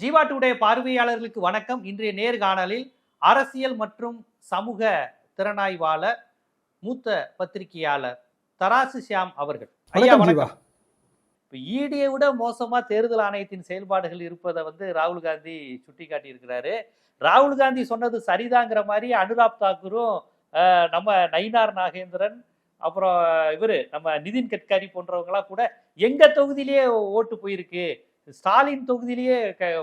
Jeeva today பார்வையாளர்களுக்கு வணக்கம். இன்றைய நேர்காணலில் அரசியல் மற்றும் சமூக திறனாய்வாளர் மூத்த பத்திரிகையாளர் தராசு ஷியாம் அவர்கள். ஐயா வணக்கம் இப்ப ஈடியை விட மோசமா தேர்தல் ஆணையத்தின் செயல்பாடுகள் இருப்பதை வந்து ராகுல் காந்தி சுட்டிக்காட்டி இருக்கிறாரு ராகுல் காந்தி சொன்னது சரிதாங்கிற மாதிரி அனுராப் தாக்கூரும் நம்ம நயினார் நாகேந்திரன் அப்புறம் இவரு நம்ம நிதின் கட்காரி போன்றவங்களாம் கூட எங்க தொகுதியிலேயே ஓட்டு போயிருக்கு. ஸ்டாலின் தொகுதியிலேயே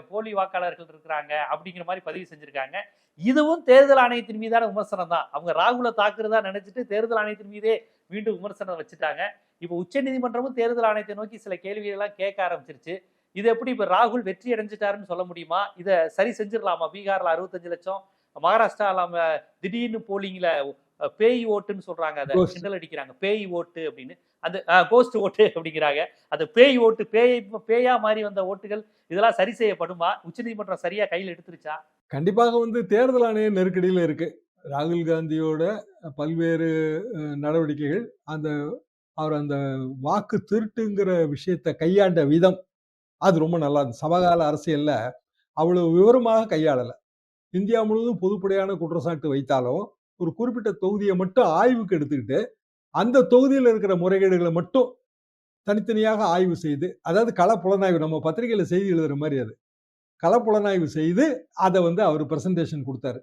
போலி வாக்காளர்கள் இருக்கிறாங்க அப்படிங்கிற மாதிரி பதிவு செஞ்சிருக்காங்க. இதுவும் தேர்தல் ஆணையத்தின் மீதான விமர்சனம் தான் அவங்க ராகுல தாக்குறதா நினைச்சிட்டு தேர்தல் ஆணையத்தின் மீதே மீண்டும் விமர்சனம் வச்சுட்டாங்க. இப்போ உச்ச நீதிமன்றமும் தேர்தல் ஆணையத்தை நோக்கி சில கேள்விகள் எல்லாம் கேட்க ஆரம்பிச்சிருச்சு. இது எப்படி இப்ப ராகுல் வெற்றி அடைஞ்சிட்டாருன்னு சொல்ல முடியுமா? இதை சரி செஞ்சிடலாமா? பீகார்ல அறுபத்தஞ்சு லட்சம் மகாராஷ்டிரால நம்ம திடீர்னு போலிங்ல அஹ், பேய் ஓட்டுன்னு சொல்றாங்க அதை. கிண்டல் அடிக்கிறாங்க. பேய் ஓட்டு அப்படின்னு. அந்த கோஸ்ட் ஓட்டு அப்படிங்கிறாங்க. அந்த பேய் ஓட்டு பேய் பேயா மாறி வந்த ஓட்டுகள் இதெல்லாம் சரி செய்யப்படுமா? உச்சநீதிமன்றம் சரியா கையில் எடுத்துருச்சா? கண்டிப்பாக வந்து தேர்தல் ஆணைய நெருக்கடியில் இருக்கு. ராகுல் காந்தியோட பல்வேறு நடவடிக்கைகள் அந்த அவர் அந்த வாக்கு திருட்டுங்கிற விஷயத்தை கையாண்ட விதம் அது ரொம்ப நல்லா இருந்துச்சு. சமகால அரசியல்ல அவ்வளவு விவரமாக கையாளலை. இந்தியா முழுவதும் பொதுப்படையான குற்றச்சாட்டு வைத்தாலும் ஒரு குறிப்பிட்ட தொகுதியை மட்டும் ஆய்வுக்கு எடுத்துக்கிட்டு அந்த தொகுதியில் இருக்கிற முறைகேடுகளை மட்டும் தனித்தனியாக ஆய்வு செய்து அதாவது கள புலனாய்வு நம்ம பத்திரிகையில் செய்தி எழுதுகிற மாதிரி அது. களப்புலனாய்வு செய்து அதை வந்து அவர் பிரசன்டேஷன் கொடுத்தாரு.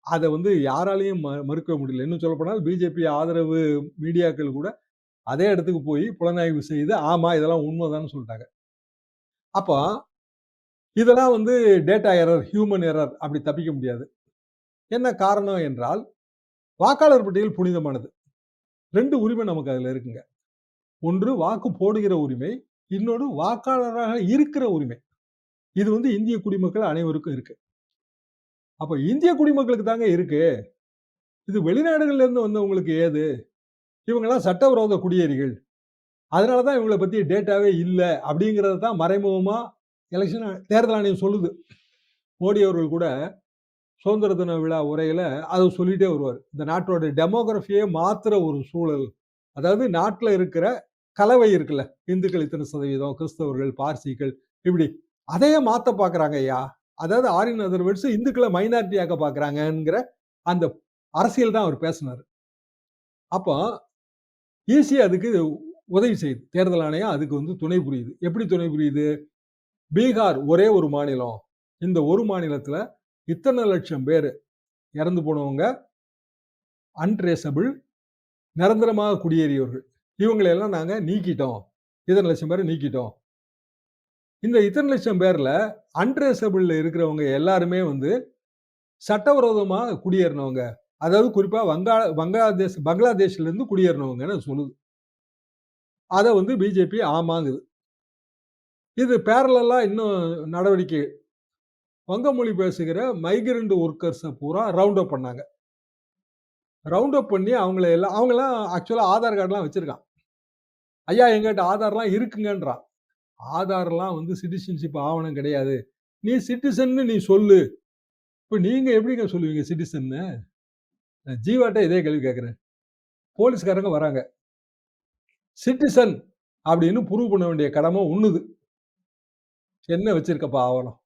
அதை வந்து யாராலையும் ம- மறுக்க முடியல. இன்னும் சொல்லப்போனால் பிஜேபி ஆதரவு மீடியாக்கள் கூட அதே இடத்துக்கு போய் புலனாய்வு செய்து ஆமாம் இதெல்லாம் உண்மைதான்னு சொல்லிட்டாங்க. அப்போ இதெல்லாம் வந்து டேட்டா எரர் ஹியூமன் எரர் அப்படி தப்பிக்க முடியாது. என்ன காரணம் என்றால் வாக்காளர் பட்டியல் புனிதமானது. ரெண்டு உரிமை நமக்கு அதில் இருக்குங்க. ஒன்று வாக்கு போடுகிற உரிமை இன்னொன்று வாக்காளராக இருக்கிற உரிமை. இது வந்து இந்திய குடிமக்கள் அனைவருக்கும் இருக்கு. அப்போ இந்திய குடிமக்களுக்கு தாங்க இருக்கு. இது வெளிநாடுகள்ல இருந்து வந்தவங்களுக்கு ஏது? இவங்கெல்லாம் சட்டவிரோத குடியேறிகள். அதனால தான் இவங்களை பற்றி டேட்டாவே இல்லை அப்படிங்கிறத தான் மறைமுகமாக எலெக்ஷன் தேர்தல் ஆணையம் சொல்லுது. மோடி அவர்கள் கூட சுதந்திர தின விழா உரையில அதை சொல்லிட்டே வருவார். இந்த நாட்டோட டெமோகிராஃபியே மாத்துற ஒரு சூழல். அதாவது நாட்டுல இருக்கிற கலவை இருக்குல்ல இந்துக்கள் இத்தனை சதவீதம் கிறிஸ்தவர்கள் பார்சிகள் இப்படி. அதையே மாத்த பார்க்குறாங்க ஐயா. அதாவது ஆரின் அதர் இந்துக்களை மைனாரிட்டியாக பார்க்குறாங்கங்கிற பாக்குறாங்கங்கிற அந்த அரசியல் தான் அவர் பேசினார். அப்போ ஈஸியா அதுக்கு உதவி செய்யுது தேர்தல் ஆணையம் அதுக்கு வந்து துணை புரியுது. எப்படி துணை புரியுது? பீகார் ஒரே ஒரு மாநிலம். இந்த ஒரு மாநிலத்துல இத்தனை லட்சம் பேர் இறந்து போனவங்க அன்ட்ரேசபிள் நிரந்தரமாக குடியேறியவர்கள். இவங்களையெல்லாம் நாங்கள் நீக்கிட்டோம். இத்தனை லட்சம் பேரை நீக்கிட்டோம். இந்த இத்தனை லட்சம் பேரில் அன்ட்ரேசபிளில் இருக்கிறவங்க எல்லாருமே வந்து சட்டவிரோதமாக குடியேறினவங்க. அதாவது குறிப்பாக வங்கா வங்காதேஷ் பங்களாதேஷ்லேருந்து குடியேறினவங்கன்னு சொல்லுது. அதை வந்து பிஜேபி ஆமாங்குது. இது பேரலெல்லாம் இன்னும் நடவடிக்கை வங்க மொழி பேசுகிற மைக்ரண்ட் ஒர்க்கர்ஸை பூரா ரவுண்ட் அப் பண்ணாங்க. ரவுண்ட் அப் பண்ணி அவங்கள எல்லாம் அவங்களாம் ஆக்சுவலாக ஆதார் கார்டுலாம் வச்சுருக்கான். ஐயா எங்கிட்ட ஆதார்லாம் இருக்குங்கன்றான். ஆதார்லாம் வந்து சிட்டிசன்ஷிப் ஆவணம் கிடையாது. நீ சிட்டிசன்னு நீ சொல்லு. இப்போ நீங்கள் எப்படிங்க சொல்லுவீங்க சிட்டிசன்னு நான் ஜீவாட்ட இதே கேள்வி கேட்குறேன். போலீஸ்காரங்க வராங்க. சிட்டிசன் அப்படின்னு ப்ரூவ் பண்ண வேண்டிய கடமை ஒன்றுது என்ன வச்சிருக்கப்பா ஆவணம்?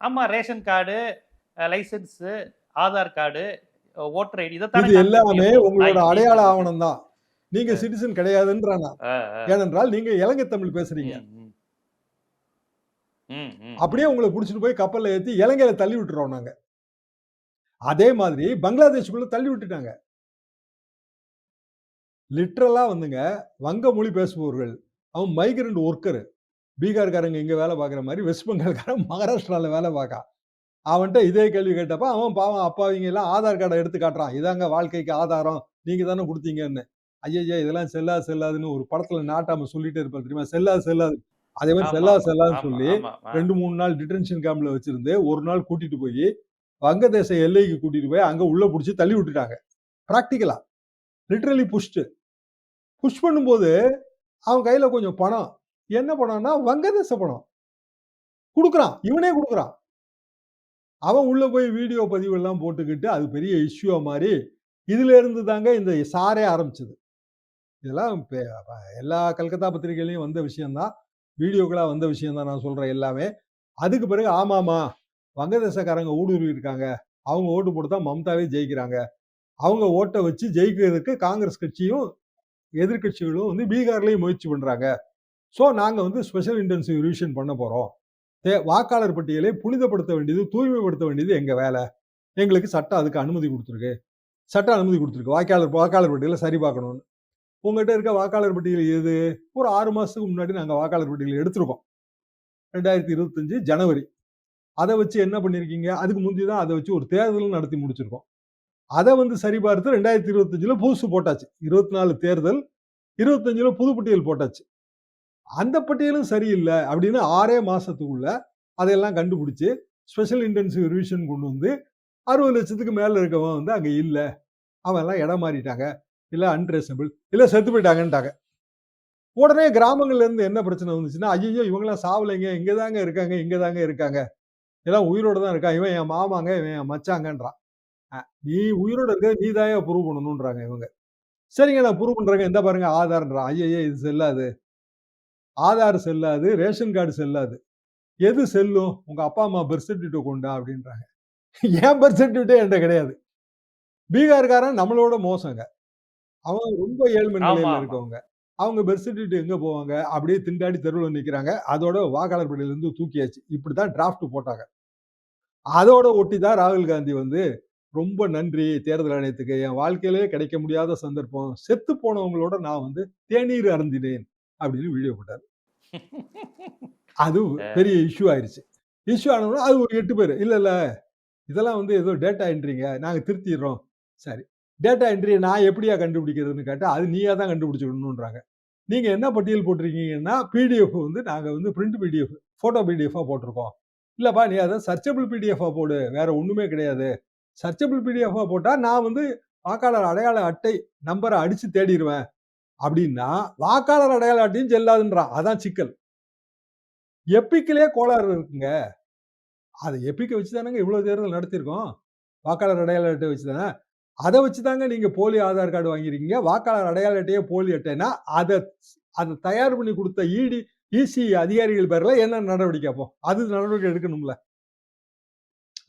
ஆமா ration card licence Aadhaar card voter ID இது எல்லாமே உங்களோட அடையாள ஆவணம் தான் நீங்க சிட்டிசன் கிடையாதுன்றாங்க ஏனென்றால் நீங்க இலங்கை தமிழ் பேசுறீங்க. அப்படியே உங்களை புடிச்சிட்டு போய் கப்பல்ல ஏத்தி இலங்கையில தள்ளி விட்டுறோம் நாங்க. அதே மாதிரி பங்களாதேஷுக்குள்ள தள்ளி விட்டுட்டாங்க. லிட்ரலா வந்துங்க வங்க மொழி பேசுபவர்கள். அவன் மைக்ரண்ட் ஒர்க்கர் பீகார்காரங்க இங்க வேலை பார்க்குற மாதிரி வெஸ்ட் பெங்கால்காரன் மகாராஷ்டிரால வேலை பார்க்கா. அவன்கிட்ட இதே கேள்வி கேட்டப்ப அவன் பாவம் அப்பாவிங்க எல்லாம் ஆதார் கார்டை எடுத்து காட்டுறான். இதாங்க வாழ்க்கைக்கு ஆதாரம். நீங்க தானே கொடுத்தீங்கன்னு. ஐயா இதெல்லாம் செல்லாது செல்லாதுன்னு ஒரு படத்துல நாட்டாம சொல்லிட்டே இருப்பார் தெரியுமா? செல்லாது செல்லாது. அதே மாதிரி செல்லாது செல்லாதுன்னு சொல்லி ரெண்டு மூணு நாள் டிடென்ஷன் கேம்ப்ல வச்சிருந்து ஒரு நாள் கூட்டிட்டு போய் வங்கதேச எல்லைக்கு கூட்டிட்டு போய் அங்க உள்ள புடிச்சு தள்ளி விட்டுட்டாங்க. பிராக்டிக்கலா லிட்ரலி புஷ்டு புஷ் பண்ணும்போது அவன் கையில கொஞ்சம் பணம். என்ன பணம்னா வங்கதேச படம் கொடுக்குறான் இவனே கொடுக்குறான் அவன் உள்ள போய் வீடியோ பதிவு எல்லாம் போட்டுக்கிட்டு அது பெரிய இஷ்யூவா மாதிரி இதுல இருந்து தாங்க இந்த சாரே ஆரம்பிச்சது இதெல்லாம் எல்லா கல்கத்தா பத்திரிகையிலையும் வந்த விஷயம்தான் வீடியோக்களாக வந்த விஷயம்தான் நான் சொல்றேன் எல்லாமே. அதுக்கு பிறகு ஆமாமா, வங்கதேசக்காரங்க ஊடுருவி இருக்காங்க. அவங்க ஓட்டு போட்டு தான் மம்தாவே ஜெயிக்கிறாங்க. அவங்க ஓட்ட வச்சு ஜெயிக்கிறதுக்கு காங்கிரஸ் கட்சியும், எதிர்க்கட்சிகளும் வந்து பீகார்லயும் முயற்சி பண்றாங்க. ஸோ நாங்கள் வந்து ஸ்பெஷல் இன்டென்சிவ் ரிவிஷன் பண்ண போகிறோம் தே வாக்காளர் பட்டியலை புனிதப்படுத்த வேண்டியது, தூய்மைப்படுத்த வேண்டியது எங்கள் வேலை. எங்களுக்கு சட்டம் அதுக்கு அனுமதி கொடுத்துருக்கு சட்டம் அனுமதி கொடுத்துருக்கு வாக்காளர் வாக்காளர் பட்டியலை சரி பார்க்கணும்னு. உங்ககிட்ட இருக்க வாக்காளர் பட்டியல் எது? ஒரு ஆறு மாசத்துக்கு முன்னாடி நாங்கள் வாக்காளர் பட்டியல் எடுத்திருக்கோம். 2025 ஜனவரி. அதை வச்சு என்ன பண்ணியிருக்கீங்க? அதுக்கு முந்தி தான் அதை வச்சு ஒரு தேர்தலும் நடத்தி முடிச்சிருக்கோம். அதை வந்து சரிபார்த்து 2025ல புதுசு போட்டாச்சு. 24 தேர்தல், இருபத்தஞ்சில் புதுப்பட்டியல் போட்டாச்சு. அந்த பட்டியலும் சரியில்லை அப்படின்னு ஆறே மாசத்துக்குள்ள அதையெல்லாம் கண்டுபிடிச்சு, ஸ்பெஷல் இன்டென்சிவ் ரிவிஷன் கொண்டு வந்து 60,00,000க்கு மேல இருக்கவன் வந்து அங்க இல்ல. அவன்லாம் இடம் மாறிட்டாங்க. இல்ல அன்ட்ரேசபிள். இல்ல செத்து போயிட்டாங்கன்ட்டாங்க. உடனே கிராமங்கள்ல இருந்து என்ன பிரச்சனை வந்துச்சுன்னா, ஐயோ இவங்களாம் சாவலைங்க. இங்கே தாங்க இருக்காங்க, இங்கே தாங்க இருக்காங்க. எல்லாம் உயிரோடு தான் இருக்கான். இவன் என் மாமாங்க, இவன் என் மச்சாங்கன்றான். நீ உயிரோட இருக்க நீ தான்யா ப்ரூவ் பண்ணணுன்றாங்க இவங்க. சரிங்க நான் ப்ரூவ் பண்ணுறேங்க எந்த பாருங்க ஆதார்ன்றான். ஐயோ இது செல்லாது. ஆதார் செல்லாது, ரேஷன் கார்டு செல்லாது. எது செல்லும்? உங்க அப்பா, அம்மா பெர்த் சர்டிபிகேட்ட கொண்டா அப்படின்றாங்க. என் பெர்த் சர்டிபிகேட்டே என்ட்ட கிடையாது. பீகார்காரன் நம்மளோட மோசங்க. அவன் ரொம்ப ஏழ்மை நிலையில. இருக்கவங்க. அவங்க பெர்த் சர்டிபிகேட் எங்க போவாங்க? அப்படியே திண்டாடி தெருவுல நிக்கிறாங்க. அதோட வாக்காளர் பட்டியல இருந்து தூக்கியாச்சு. இப்படித்தான் டிராஃப்ட் போட்டாங்க. அதோட ஒட்டி தான் ராகுல் காந்தி வந்து ரொம்ப நன்றி தேர்தல் ஆணையத்துக்கு. என் வாழ்க்கையிலேயே கிடைக்க முடியாத சந்தர்ப்பம். செத்து போனவங்களோட நான் வந்து தேநீர் அருந்தினேன் அப்படின்னு வீடியோ போட்டாரு. அது. பெரிய இஷ்யூ ஆயிருச்சு. இஷ்யூ ஆனவுடனே அது ஒரு 8 பேரு. இல்ல, இல்ல. இதெல்லாம் வந்து ஏதோ டேட்டா என்ட்ரிங்க. நாங்க திருத்திர்றோம். சரி. டேட்டா என்ட்ரிய நான் எப்படியா கண்டுபிடிக்கிறதுன்னு கேட்டா, அது நீயா தான் கண்டுபிடிச்சுக்கணும்ன்றாங்க. நீங்க என்ன பட்டியல் போட்டிருக்கீங்கன்னா, பிடிஎஃப் வந்து நாங்க வந்து பிரிண்ட் பிடிஎஃப், ஃபோட்டோ பிடிஎஃப்பா போட்டிருக்கோம். இல்லப்பா நீ அத சர்ச்சபிள் பிடிஎஃப்பா போடு. வேற ஒண்ணுமே கிடையாது. சர்ச்சபிள் பிடிஎஃப்பா போட்டா நான் வந்து வாக்காளர் அடையாள அட்டை நம்பர அடிச்சு தேடிருவேன். அப்படின்னா, வாக்காளர் அடையாள அட்டையும் செல்லாதுன்றான். அதான் சிக்கல். எப்பிக்கிலே கோளாறு இருக்குங்க. அதை எப்பிக்க வச்சு தானங்க இவ்ளோ தேர்தல் நடத்தியிருக்கோம். வாக்காளர் அடையாள அட்டை வச்சு தானே. அதை வச்சு தாங்க நீங்க போலி ஆதார் கார்டு வாங்கிருக்கீங்க வாக்காளர் அடையாள அட்டையே போலி அட்டைன்னா, அதை அதை தயார் பண்ணி கொடுத்த இடி, இசி அதிகாரிகள் பேர்ல என்ன நடவடிக்கை அப்போ? அது நடவடிக்கை எடுக்கணும்ல.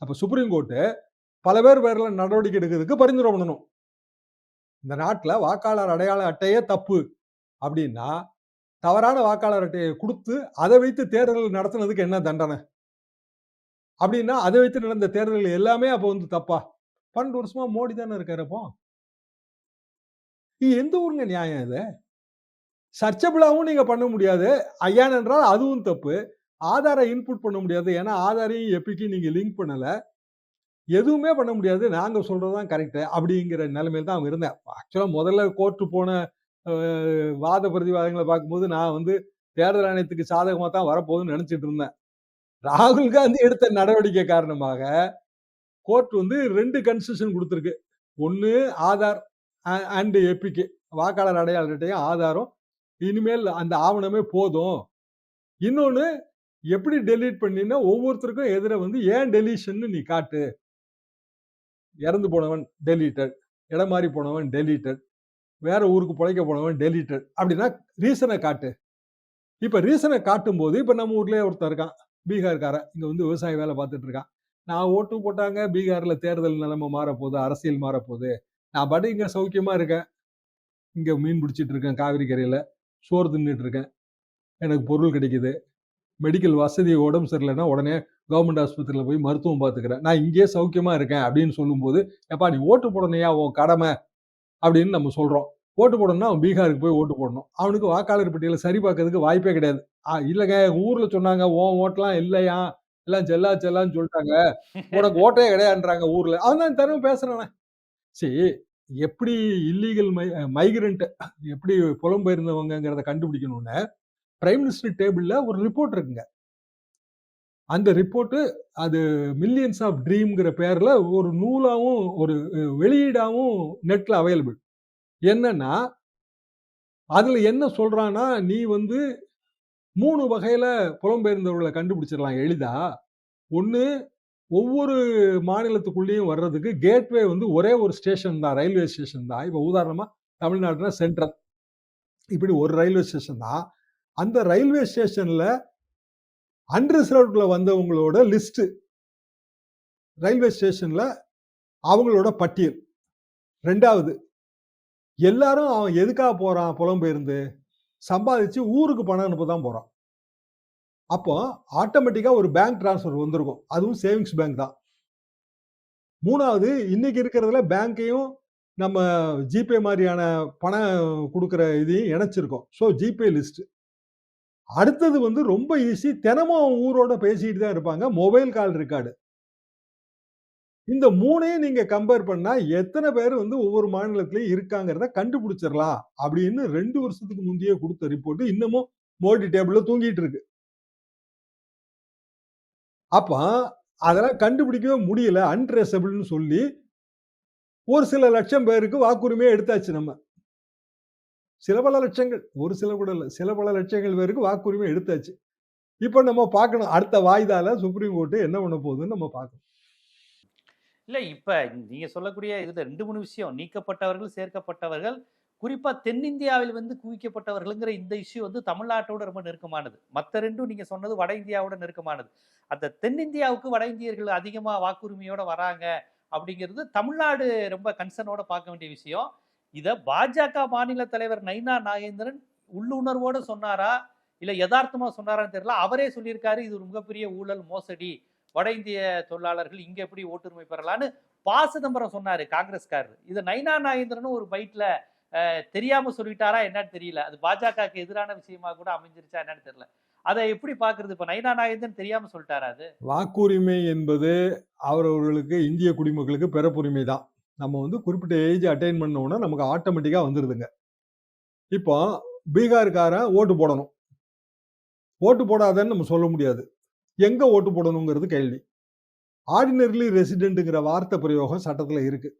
அப்ப சுப்ரீம் கோர்ட்டு பல பேர் பேர்ல நடவடிக்கை எடுக்கிறதுக்கு பரிந்துரை பண்ணணும். இந்த நாட்டில் வாக்காளர் அடையாள அட்டையே தப்பு அப்படின்னா, தவறான வாக்காளர் அட்டையை கொடுத்து அதை வைத்து தேர்தல் நடத்துனதுக்கு என்ன தண்டனை? அப்படின்னா, அதை வைத்து நடந்த தேர்தல்கள் எல்லாமே அப்போ வந்து தப்பா? 12 வருஷமா மோடி தானே இருக்காரு அப்போ. இது எந்த ஊருங்க நியாயம் இது? சர்ச்சபிளாவும் நீங்க பண்ண முடியாது. ஐயானென்றால் அதுவும் தப்பு. ஆதாரை இன்புட் பண்ண முடியாது. ஏன்னா, ஆதாரையும் எப்பிக்கும் நீங்க லிங்க் பண்ணல. எதுவுமே பண்ண முடியாது. நாங்கள் சொல்கிறது தான் கரெக்டு அப்படிங்கிற நிலைமையில தான் அவன் இருந்தேன் ஆக்சுவலாக முதல்ல கோர்ட்டு போன வாத பிரதிவாதங்களை பார்க்கும்போது, நான் வந்து தேர்தல் ஆணையத்துக்கு சாதகமாக தான் வரப்போகுதுன்னு நினச்சிட்டு இருந்தேன். ராகுல் காந்தி எடுத்த நடவடிக்கை காரணமாக, கோர்ட் வந்து ரெண்டு கன்செஷன் கொடுத்துருக்கு ஒன்று ஆதார் அண்டு எப்பிக்கு வாக்காளர் அடையாள அட்டையும், ஆதாரும் இனிமேல் அந்த ஆவணமே போதும். இன்னொன்று எப்படி டெலீட் பண்ணினா, ஒவ்வொருத்தருக்கும் எதிர வந்து ஏன் டெலீஷன்னு நீ காட்டு. இறந்து போனவன் டெலீட்டட். இடம் மாறி போனவன் டெலீட்டட். வேற ஊருக்கு பிழைக்க போனவன் டெலீட்டட். அப்படின்னா ரீசனை காட்டு. இப்போ ரீசனை காட்டும் காட்டும்போது, இப்போ நம்ம ஊர்லேயே ஒருத்தன் இருக்கான். பீகார்காரன். இங்கே வந்து விவசாய வேலை பார்த்துட்டு இருக்கான். நான் ஓட்டு போட்டாங்க. பீகாரில் தேர்தல் நிலைமை மாறப்போகுது அரசியல் மாறப்போகுது நான் பாட்டு இங்கே சௌக்கியமாக இருக்கேன். இங்கே மீன் பிடிச்சிட்டு இருக்கேன் காவிரி கரையில் சோறு தின்னுட்டு இருக்கேன். எனக்கு பொருள் கிடைக்குது. மெடிக்கல் வசதி உடம்பு சரியில்லைன்னா உடனே கவர்மெண்ட் ஆஸ்பத்திரியில் போய் மருத்துவம் பார்த்துக்கிறேன். நான் இங்கேயே சௌக்கியமா இருக்கேன் அப்படின்னு சொல்லும்போது, "எப்பா நீ ஓட்டு போடணையா உன் கடமை." அப்படின்னு நம்ம சொல்கிறோம் ஓட்டு போடணும்னா, அவன் பீகாருக்கு போய் ஓட்டு போடணும். அவனுக்கு வாக்காளர் பட்டியலை சரி பார்க்கறதுக்கு வாய்ப்பே கிடையாது. "ஆ இல்லைங்க எங்க சொன்னாங்க, உன் ஓட்டெலாம் இல்லையா எல்லாம் செல்லா செல்லான்னு சொல்லிட்டாங்க உனக்கு ஓட்டே கிடையாதுன்றாங்க ஊரில் அவன் தான் தினமும் பேசுறானே. சரி, எப்படி இல்லீகல் மை மைக்ரன்ட் எப்படி புலம்பெயர்ந்தவங்கங்கிறத கண்டுபிடிக்கணும்னு, பிரைம் மினிஸ்டர் டேபிளில் ஒரு ரிப்போர்ட் இருக்குங்க. அந்த ரிப்போர்ட்டு அது மில்லியன்ஸ் ஆஃப் ட்ரீம்ங்கிற பேரில் ஒரு நூலாகவும் ஒரு வெளியீடாகவும் நெட்டில் அவைலபிள். என்னன்னா, அதில் என்ன சொல்கிறான்னா நீ வந்து மூணு வகையில் புலம்பெயர்ந்தவர்களை கண்டுபிடிச்சிடலாம் எளிதா. ஒன்று ஒவ்வொரு மாநிலத்துக்குள்ளேயும் வர்றதுக்கு கேட்வே வந்து ஒரே ஒரு ஸ்டேஷன் தான். ரயில்வே ஸ்டேஷன் தான். இப்போ உதாரணமாக தமிழ்நாடுனா சென்ட்ரல். இப்படி ஒரு ரயில்வே ஸ்டேஷன் தான். அந்த ரயில்வே ஸ்டேஷனில் அன்ரிசர்வ்டில் வந்தவங்களோட லிஸ்ட்டு ரயில்வே ஸ்டேஷனில் அவங்களோட பட்டியல். ரெண்டாவது எல்லாரும் அவன் எதுக்காக போகிறான் புலம்பெயர்ந்து சம்பாதிச்சு ஊருக்கு பணம் அனுப்ப தான் போகிறான் அப்போ ஆட்டோமேட்டிக்காக ஒரு பேங்க் டிரான்ஸ்ஃபர் வந்திருக்கும். அதுவும் சேவிங்ஸ் பேங்க் தான். மூணாவது இன்னைக்கு இருக்கிறதுல பேங்க்கையும் நம்ம ஜிபே மாதிரியான பணம் கொடுக்குற இதையும் இணைச்சிருக்கோம். ஸோ ஜிபே லிஸ்ட்டு அடுத்தது வந்து ரொம்ப ஈஸி தினமும் அவங்க ஊரோட பேசிட்டு தான் இருப்பாங்க. மொபைல் கால் ரெக்கார்டு இந்த மூணையும் நீங்க கம்பேர் பண்ணா எத்தனை பேர் வந்து ஒவ்வொரு மாநிலத்திலயும் இருக்காங்கிறத கண்டுபிடிச்சிடலாம் அப்படின்னு ரெண்டு வருஷத்துக்கு முந்தைய கொடுத்த ரிப்போர்ட் இன்னமும் மோடி டேபிள்ல தூங்கிட்டு இருக்கு. அப்ப அதெல்லாம் கண்டுபிடிக்கவே முடியல. அன்ட்ரேசபிள்னு சொல்லி ஒரு சில லட்சம் பேருக்கு வாக்குரிமையை எடுத்தாச்சு நம்ம. சில பல லட்சங்கள் ஒரு சில கூட இல்லை. சில பல லட்சங்கள் பேருக்கு வாக்குரிமை எடுத்தாச்சு. இப்போ நம்ம பார்க்கணும். அடுத்த வாய்தால சுப்ரீம் கோர்ட்டு என்ன பண்ண போகுதுன்னு நம்ம பார்க்கணும். இல்லை இப்போ நீங்கள் சொல்லக்கூடிய இதில் ரெண்டு மூணு விஷயம். நீக்கப்பட்டவர்கள் சேர்க்கப்பட்டவர்கள் குறிப்பாக தென்னிந்தியாவில் வந்து குவிக்கப்பட்டவர்கள்ங்கிற இந்த இஷ்யூ வந்து தமிழ்நாட்டோட ரொம்ப நெருக்கமானது. மற்ற ரெண்டும் நீங்கள் சொன்னது வட இந்தியாவோட நெருக்கமானது. அந்த தென்னிந்தியாவுக்கு வட இந்தியர்கள் அதிகமாக வாக்குரிமையோட வராங்க அப்படிங்கிறது தமிழ்நாடு ரொம்ப கன்சர்னோட பார்க்க வேண்டிய விஷயம். இதை பாஜக மாநில தலைவர் நைனா நாகேந்திரன் உள்ளுணர்வோடு சொன்னாரா? இல்லை யதார்த்தமாக சொன்னாரான்னு தெரியல. அவரே சொல்லியிருக்காரு இது ஒரு மிகப்பெரிய ஊழல் மோசடி வட இந்திய தொழிலாளர்கள் இங்கே எப்படி ஓட்டுரிமை பெறலான்னு பா சிதம்பரம் சொன்னார் காங்கிரஸ்காரர். இதை நைனா நாகேந்திரனும் ஒரு பைட்டில் தெரியாமல் சொல்லிட்டாரா என்னன்னு தெரியல. அது பாஜகவுக்கு எதிரான விஷயமா கூட அமைஞ்சிருச்சா என்னன்னு தெரியல. அதை எப்படி பாக்குறது? இப்ப நைனா நாகேந்திரன் தெரியாம சொல்லிட்டாரா அது? வாக்குரிமை என்பது அவரவர்களுக்கு இந்திய குடிமக்களுக்கு பிறப்புரிமை தான். நம்ம வந்து குறிப்பிட்ட ஏஜ் அட்டைன் பண்ண உடனே நமக்கு ஆட்டோமேட்டிக்காக வந்துடுதுங்க இப்போ பீகார்காரன் ஓட்டு போடணும். ஓட்டு போடாதன்னு நம்ம சொல்ல முடியாது. எங்கே ஓட்டு போடணுங்கிறது கேள்வி. ஆர்டினரிலி ரெசிடென்ட்டுங்கிற வார்த்தை பிரயோகம் சட்டத்தில் இருக்குது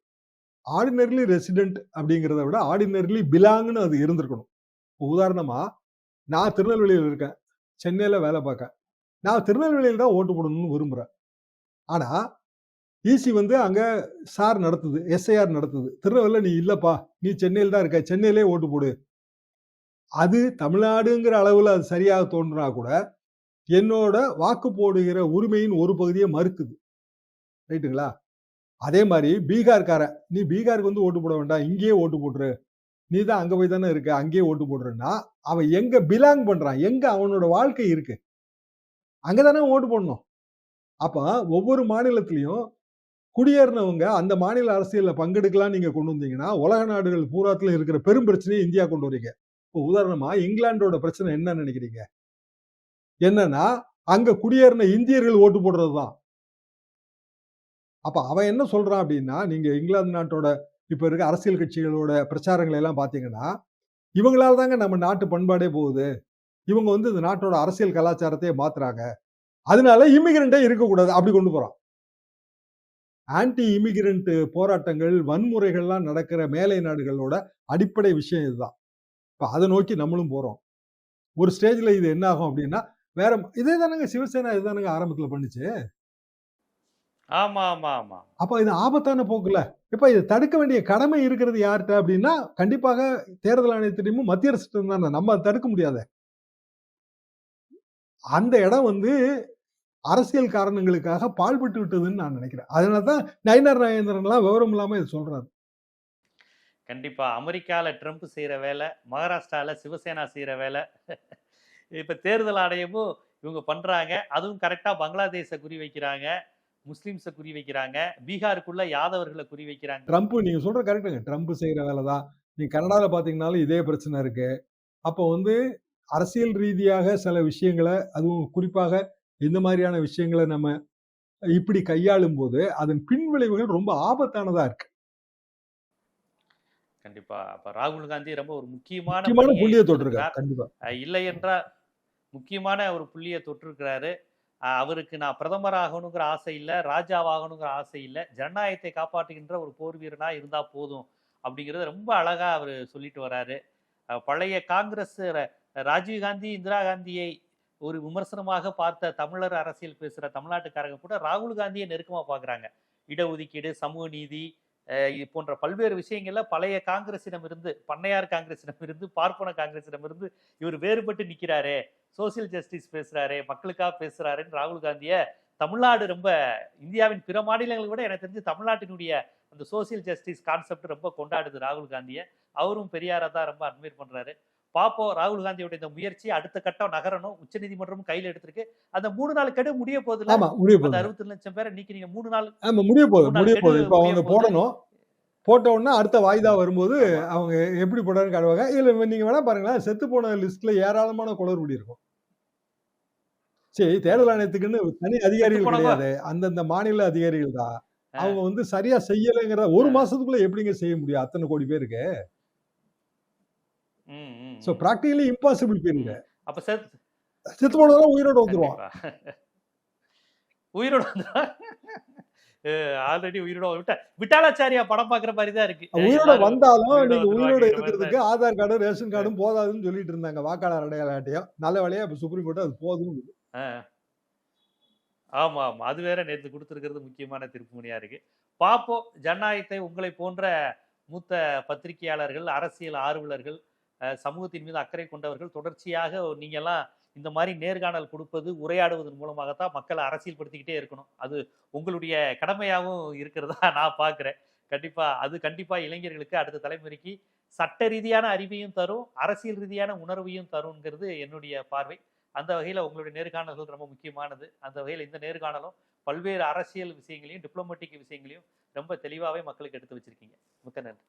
ஆர்டினரிலி ரெசிடென்ட் அப்படிங்கிறத விட ஆர்டினரிலி பிலாங்னு அது இருந்திருக்கணும். இப்போ நான் திருநெல்வேலியில் இருக்கேன். சென்னையில் வேலை பார்க்கேன் நான் திருநெல்வேலியில் தான் ஓட்டு போடணும்னு விரும்புகிறேன் ஆனால் ஈசி வந்து அங்கே சார் நடத்துது எஸ்ஐஆர் நடத்துது. திருநெல்வேலியில் நீ இல்லைப்பா நீ சென்னையில் தான் இருக்க சென்னையிலே ஓட்டு போடு. அது தமிழ்நாடுங்கிற அளவில் அது சரியாக தோன்றினா கூட என்னோட வாக்கு போடுகிற உரிமையின் ஒரு பகுதியை மறுக்குது. ரைட்டுங்களா? அதே மாதிரி பீகார்காரன் நீ பீகாருக்கு வந்து ஓட்டு போட வேண்டாம் இங்கேயே ஓட்டு போட்டுரு. நீ தான் அங்கே போய் தானே இருக்க அங்கேயே ஓட்டு போடுறன்னா அவன் எங்கே பிலாங் பண்ணுறான் எங்கே அவனோட வாழ்க்கை இருக்கு? அங்கதானே ஓட்டு போடணும். அப்போ ஒவ்வொரு மாநிலத்திலையும் குடியேறினவங்க அந்த மாநில அரசியல்ல பங்கெடுக்கலாம் நீங்க கொண்டு வந்தீங்கன்னா உலக நாடுகள் பூராத்துல இருக்கிற பெரும் பிரச்சனையை இந்தியா கொண்டு வரீங்க. இப்போ உதாரணமா இங்கிலாந்தோட பிரச்சனை என்ன நினைக்கிறீங்க? என்னன்னா அங்க குடியேறின இந்தியர்கள் ஓட்டு போடுறது தான். அப்ப அவன் என்ன சொல்றான் அப்படின்னா நீங்க இங்கிலாந்து நாட்டோட இப்ப இருக்க அரசியல் கட்சிகளோட பிரச்சாரங்களை எல்லாம் பார்த்தீங்கன்னா இவங்களால தாங்க நம்ம நாட்டு பண்பாடே போகுது. இவங்க வந்து இந்த நாட்டோட அரசியல் கலாச்சாரத்தையே மாத்துறாங்க. அதனால இமிகிரண்டே இருக்கக்கூடாது. அப்படி கொண்டு போறான். ஆன்டி இமிகிரண்ட் போராட்டங்கள் வன்முறைகள்லாம் நடக்கிற மேலை நாடுகளோட அடிப்படை விஷயம் இதுதான். இப்ப அதை நோக்கி நம்மளும் போறோம். ஒரு ஸ்டேஜ்ல இது என்ன ஆகும் அப்படின்னா வேற இதே தானங்க சிவசேனா இதுதானங்க ஆரம்பத்துல பண்ணுச்சு. ஆமா ஆமா ஆமா அப்ப இது ஆபத்தான போக்குல. இப்ப இதை தடுக்க வேண்டிய கடமை இருக்கிறது யார்கிட்ட அப்படின்னா கண்டிப்பாக தேர்தல் ஆணையத்திடமும் மத்திய அரசு தானே. நம்ம அதை தடுக்க முடியாத. அந்த இடம் வந்து அரசியல் காரணங்களுக்காக பாழ்பட்டு விட்டதுன்னு நான் நினைக்கிறேன். அதனாலதான் நயினார் நாகேந்திரன்லாம் விவரம் இல்லாம இதை சொல்றாரு. கண்டிப்பா. அமெரிக்கால ட்ரம்ப் செய்யற வேலை மகாராஷ்டிரால சிவசேனா செய்யற வேலை இப்ப தேர்தல் ஆணையமும் இவங்க பண்றாங்க. அதுவும் கரெக்டா பங்களாதேஷை குறி வைக்கிறாங்க முஸ்லிம்ஸை குறி வைக்கிறாங்க பீகாருக்குள்ள யாதவர்களை குறி வைக்கிறாங்க. ட்ரம்ப் நீங்க சொல்ற கரெக்டுங்க ட்ரம்ப் செய்யற வேலை தான். நீ கனடால பாத்தீங்கன்னாலும் இதே பிரச்சனை இருக்கு. அப்போ வந்து அரசியல் ரீதியாக சில விஷயங்களை அதுவும் குறிப்பாக இந்த மாதிரியான விஷயங்களை நம்ம இப்படி கையாளும் போது அதன் பின்விளைவுகள் ரொம்ப ஆபத்தானதா இருக்கு. கண்டிப்பா. அப்ப ராகுல் காந்தி ரொம்ப ஒரு முக்கியமான புள்ளியை தொட்டிருக்காரு. கண்டிப்பா. இல்லை என்றால் முக்கியமான ஒரு புள்ளியை தொட்டிருக்கிறாரு. அவருக்கு நான் பிரதமர் ஆகணுங்கிற ஆசை இல்லை ராஜாவாகணுங்கிற ஆசை இல்லை. ஜனநாயகத்தை காப்பாற்றுகின்ற ஒரு போர் வீரனா இருந்தா போதும் அப்படிங்கறத ரொம்ப அழகா அவர் சொல்லிட்டு வராரு. அஹ் பழைய காங்கிரஸ் ராஜீவ் காந்தி இந்திரா காந்தியை ஒரு விமர்சனமாக பார்த்த தமிழர் அரசியல் பேசுகிற தமிழ்நாட்டுக்காரங்க கூட ராகுல் காந்தியை நெருக்கமாக பார்க்குறாங்க இடஒதுக்கீடு சமூக நீதி இது போன்ற பல்வேறு விஷயங்கள்ல பழைய காங்கிரசிடம் இருந்து பண்ணையார் காங்கிரசிடம் இருந்து பார்ப்பன காங்கிரசிடம் இருந்து இவர் வேறுபட்டு நிற்கிறாரே சோசியல் ஜஸ்டிஸ் பேசுறாரே மக்களுக்காக பேசுறாருன்னு ராகுல் காந்தியை தமிழ்நாடு ரொம்ப இந்தியாவின் பிற மாநிலங்களை விட எனக்கு தெரிஞ்சு தமிழ்நாட்டினுடைய அந்த சோசியல் ஜஸ்டிஸ் கான்செப்ட் ரொம்ப கொண்டாடுது ராகுல் காந்தியை. அவரும் பெரியாரை தான் ரொம்ப அட்மையர் பண்றாரு. பாப்போம் ராகுல் காந்தியோட இந்த முயற்சி அடுத்த கட்டம் நகரணும் உச்சநீதிமன்றமும் கையில எடுத்திருக்கு. அந்த மூணு நாள் கெடு முடிய போகுதுல அந்த அறுபத்தி லட்சம் பேரை நீக்கி நீங்க மூணு நாள் ஆமா முடிய போகுது முடிய போகுது. இப்போ அவங்க. போடணும். போட்ட உடனே அடுத்த வாய்தா வரும்போது. அவங்க எப்படி போடுறான்னு காட்டுவாங்க. இல்ல நீங்க வேணா பாருங்களேன் செத்து போன லிஸ்ட்ல ஏராளமான குளறுபடி இருக்கும். சரி தேர்தல் ஆணையத்துக்குன்னு தனி அதிகாரிகள் கிடையாது. அந்தந்த மாநில அதிகாரிகள் தான். அவங்க வந்து சரியா செய்யலைங்கிற ஒரு. மாசத்துக்குள்ள எப்படிங்க செய்ய முடியும்? அத்தனை கோடி பேருக்கு. ம். பிராக்டிகலி இம்பாசிபிள் பீரியட் அப்ப சார் செத்து போனதெல்லாம் உயிரோட கண்டிப்பா. உயிரோட ஆல்ரெடி உயிரோட விட்டா விட்டாலாச்சாரியா? படம் பாக்குற மாதிரி தான் இருக்கு. உயிரோட வந்தாலும் நீங்க உயிரோட இருக்கிறதுக்கு ஆதார் கார்டும் ரேஷன் கார்டும் போதாதுன்னு சொல்லிட்டு இருந்தாங்க. வாக்காளர் அடையாள அட்டையும் நல்ல வேலையா இப்ப சுப்ரீம் கோர்ட் அது போதும். ஆமா ஆமா. அது வேற நேத்து கொடுத்திருக்கிறது முக்கியமான திருப்புமுனையா இருக்கு. பாப்போம். ஜனநாயகத்தை உங்களை போன்ற மூத்த பத்திரிகையாளர்கள் அரசியல் ஆர்வலர்கள் சமூகத்தின் மீது அக்கறை கொண்டவர்கள் தொடர்ச்சியாக நீங்கெல்லாம் இந்த மாதிரி நேர்காணல் கொடுப்பது உரையாடுவதன் மூலமாகத்தான் மக்களை அரசியல்படுத்திக்கிட்டே இருக்கணும். அது உங்களுடைய கடமையாகவும் இருக்கிறதா நான் பார்க்குறேன். கண்டிப்பாக அது கண்டிப்பாக இளைஞர்களுக்கு அடுத்த தலைமுறைக்கு சட்ட ரீதியான அறிவையும் தரும் அரசியல் ரீதியான உணர்வையும் தருங்கிறது என்னுடைய பார்வை. அந்த வகையில் உங்களுடைய நேர்காணல்கள் ரொம்ப முக்கியமானது. அந்த வகையில் இந்த நேர்காணலும் பல்வேறு அரசியல் விஷயங்களையும் டிப்ளமேட்டிக் விஷயங்களையும் ரொம்ப தெளிவாகவே மக்களுக்கு எடுத்து வச்சிருக்கீங்க. மிக்க நன்றி.